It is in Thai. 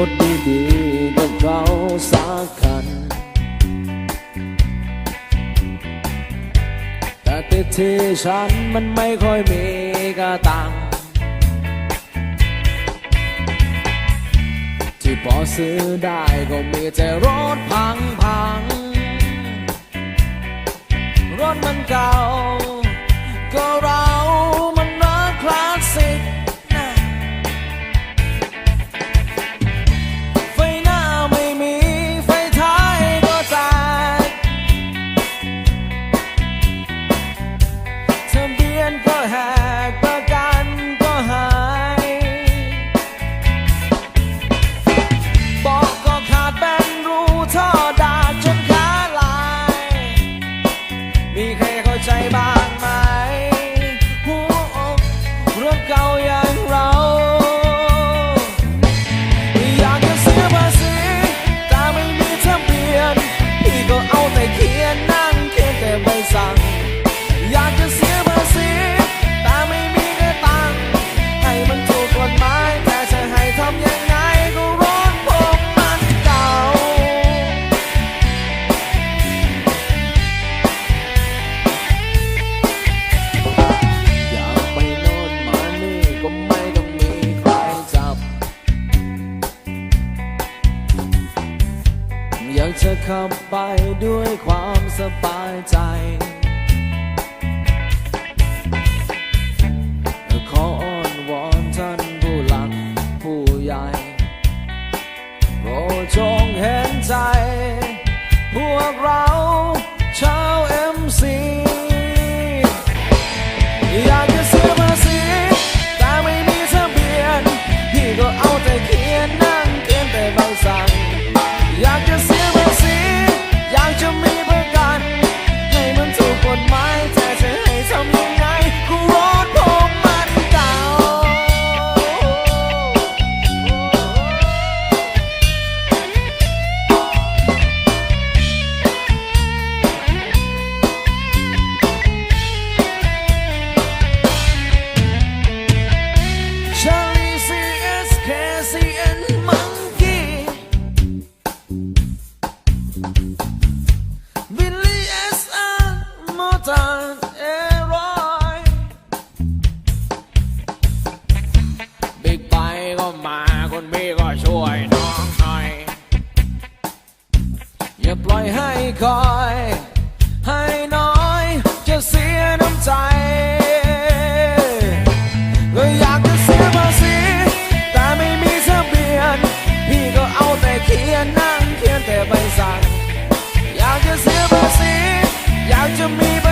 รถดีๆกับเราสักคัน แต่ติดที่ฉันมันไม่ค่อยมีกระตัง ที่พอซื้อได้ก็มีแต่รถพังๆ รถมันเก่า ทะ อยากจะขับไปด้วยความสบายใจ ขออ้อนวอนท่านผู้หลักผู้ใหญ่ โปรดจงเห็นใจ พวกเราชาวเอ็มซีอยากจะเสียภาษีแต่ไม่มีทะเบียน พี่ก็เอาแต่เขียนนั่งเขียนแต่ใบสั่ง sometimes บิ๊กไบก็มาคุพี่ก็ช่วยน้องหน่อย่าปล่อยให้คอย ให้น้อยจะเสียน้ำใจก็อยากจะเสียภาษีแต่ไม่มีทะเบียน พี่ก็เอาแต่เขียนนั่งเขียนแต่ใบสั่งอยากจะเสียภาษี อยากจะมี